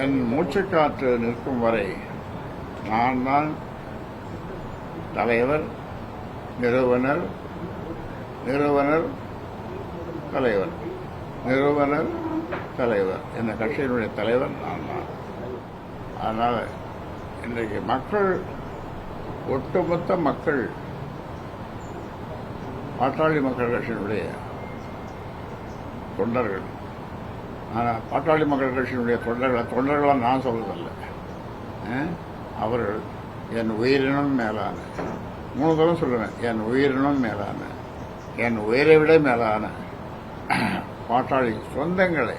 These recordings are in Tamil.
என் மூச்சுக்காற்று நிற்கும் வரை நான் தான் தலைவர் நிறுவனர் நிறுவனர் தலைவர். நிறுவனர் தலைவர். இந்த கட்சியினுடைய தலைவர் நான் தான் அதனால் இன்றைக்கு மக்கள் ஒட்டுமொத்த மக்கள் பாட்டாளி மக்கள் கட்சியினுடைய தொண்டர்கள் ஆனால் பாட்டாளி மக்கள் கட்சியினுடைய தொண்டர்களை தொண்டர்களாக நான் சொல்வதில்லை அவர்கள் என் உயிரினும் மேலான. மூணு தரம் சொல்லுவேன் என் உயிரினும் மேலான. என் உயிரை விட மேலான பாட்டாளி சொந்தங்களே.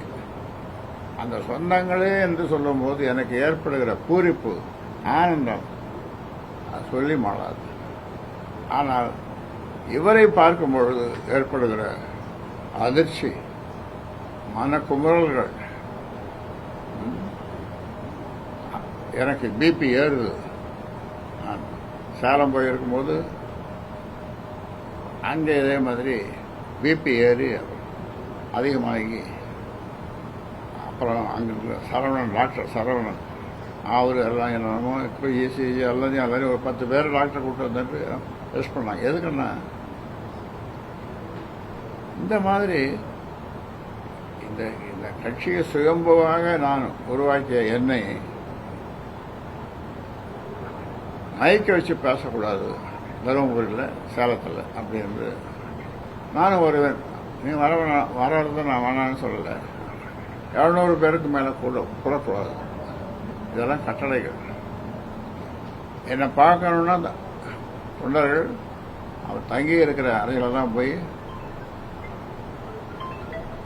அந்த சொந்தங்களே என்று சொல்லும்போது எனக்கு ஏற்படுகிற பூரிப்பு ஆனந்தம் அது சொல்லி மாளாது ஆனால் இவரை பார்க்கும் பொழுது ஏற்படுகிற அதிர்ச்சி மனக்குமுறல்கள் எனக்கு பிபி ஏறுது. நான் சேலம் போயிருக்கும்போது அங்கே இதே மாதிரி பிபி ஏறி அதிகமாகி அப்புறம் அங்கே சரவணன் டாக்டர் சரவணன் அவர் எல்லாம் என்னமோ இப்போ இசிஜி எல்லாத்தையும் எல்லாரையும் ஒரு பத்து பேர் டாக்டர் கூப்பிட்டு வந்துட்டு டெஸ்ட் பண்ணாங்க. எதுக்குன்னா இந்த மாதிரி இந்த இந்த கட்சியை சுயம்புவாக நான் உருவாக்கிய என்னை மயக்க வச்சு பேசக்கூடாது. தருமபுரியில் சேலத்தில் அப்படி இருந்து நானும் வருவேன். நீ வர வேணாம் வர்றது நான் வேணான்னு சொல்லலை. இரநூறு பேருக்கு மேலே கூட கூடக்கூடாது. இதெல்லாம் கட்டளைகள். என்னை பார்க்கணுன்னா தொண்டர்கள் அவர் தங்கி இருக்கிற அறையில தான் போய்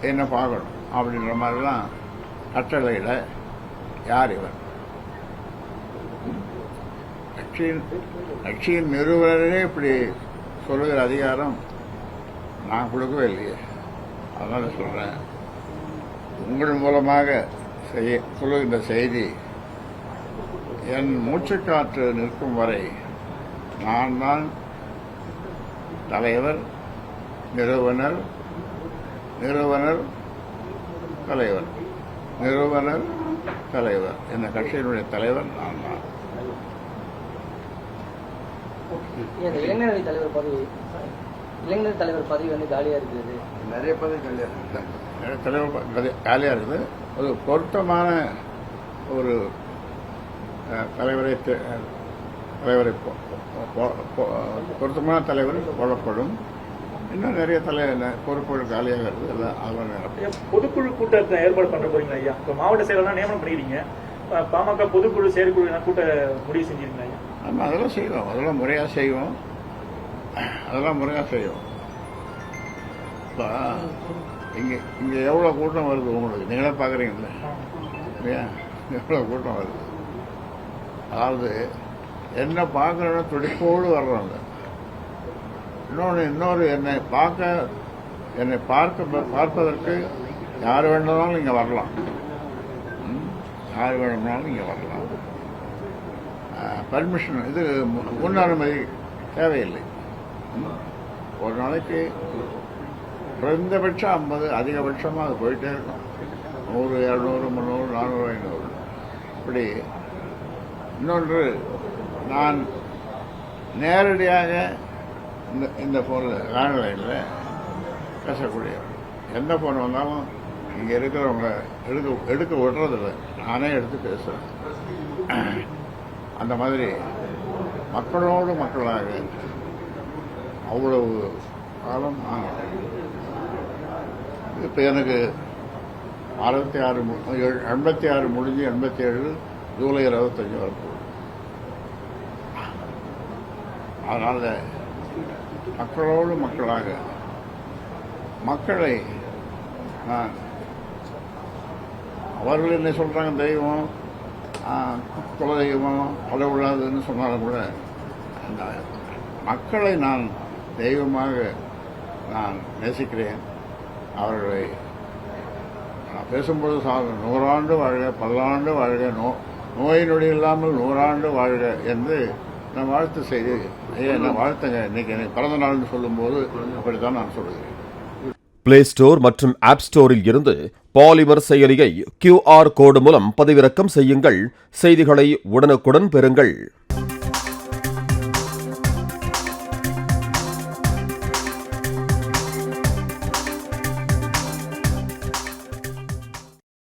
என்ன பார்க்கணும் அப்படின்ற மாதிரிலாம் கட்டளையிட யார் இவர்? கட்சியின் கட்சியின் நிறுவனரே இப்படி சொல்லுகிற அதிகாரம் நான் கொடுக்கவே இல்லையே. அதனால சொல்றேன். உங்கள் மூலமாக செய்ய சொல்லுகின்ற செய்தி என் மூச்சுக்காற்று நிற்கும் வரை நான் தான் தலைவர் நிறுவனர் நிறுவனர் தலைவர். நிறுவனர் தலைவர். இந்த கட்சியினுடைய தலைவர் நான் தான். இளைஞரணி தலைவர் பதவி இளைஞர் தலைவர் பதவி வந்து காலியா இருக்குது நிறைய பதவி நிறைய தலைவர் பதவி காலியாக இருக்குது. ஒரு பொருத்தமான ஒரு தலைவரை தலைவரை பொருத்தமான தலைவர் போடப்படும். இன்னும் நிறைய தலை பொறுப்புகள் காலியாக இருக்குது எல்லாம் அதெல்லாம் நிரப்ப ஐயா, பொதுக்குழு கூட்டத்தை ஏற்பாடு பண்ற போறீங்களா ஐயா? இப்ப மாவட்ட செயலர்லாம் நியமனம் பண்ணிக்கிறீங்க. பாமக பொதுக்குழு செயற்குழு கூட்ட முடிவு செஞ்சிருக்கீங்களா ஐயா? நம்ம அதெல்லாம் செய்வோம். அதெல்லாம் முறையாக செய்வோம். அதெல்லாம் முறையாக செய்வோம். இப்போ இங்கே இங்கே எவ்வளோ கூட்டம் வருது உங்களுக்கு? நீங்களே பார்க்குறீங்களே இல்லையா எவ்வளோ கூட்டம் வருது? அதாவது என்ன பார்க்கணும்னு துடிப்போடு வர்றாங்க. இன்னொன்று இன்னொரு என்னை பார்க்க என்னை பார்க்க பார்ப்பதற்கு யார் வேண்டுமானாலும் இங்கே வரலாம். ம்? யார் வேணும்னாலும் இங்கே வரலாம். பர்மிஷன் இது மு- முன் அனுமதி தேவையில்லை ஒரு நாளைக்கு குறைந்தபட்சம் ஐம்பது அதிகபட்சமாக அது போயிட்டே இருக்கும். நூறு இரநூறு முந்நூறு நானூறு ஐநூறு. இப்படி இன்னொன்று நான் நேரடியாக இந்த இந்த ஃபோனில் லேண்ட்லைனில் பேசக்கூடியவர் எந்த ஃபோன் வந்தாலும் இங்கே இருக்கிறவங்க எடுக்க எடுக்க விடுறதில்ல. நானே எடுத்து பேசுகிறேன் அந்த மாதிரி மக்களோடு மக்களாக அவ்வளவு காலம் இப்போ எனக்கு அறுபத்தி ஆறு எண்பத்தி ஆறு முடிஞ்சு எண்பத்தி ஏழு ஜூலை இருபத்தஞ்சு வரப்போகுது. அதனால் மக்களோடு மக்களாக. மக்களை நான் அவர்கள் என்ன சொல்கிறாங்க தெய்வம்? குல தெய்வம் கடவுளாதுன்னு சொன்னாலும் கூட அந்த மக்களை நான் தெய்வமாக நான் நேசிக்கிறேன். அவர்களை நான் பேசும்போது சா- நூறாண்டு வாழ்க பல்லாண்டு வாழ்க நோ நோய் நொடி இல்லாமல் நூறாண்டு வாழ்க என்று நான் வாழ்த்து செய்து ஐயா நான் வாழ்த்துங்க. இன்னைக்கு எனக்கு பிறந்த நாள்னு சொல்லும்போது அப்படித்தான் நான் சொல்லுகிறேன் பிளே ஸ்டோர் மற்றும் ஆப் ஸ்டோரில் இருந்து பாலிமர் செயலியை கியூஆர் கோடு மூலம் பதிவிறக்கம் செய்யுங்கள். செய்திகளை உடனுக்குடன் பெறுங்கள்.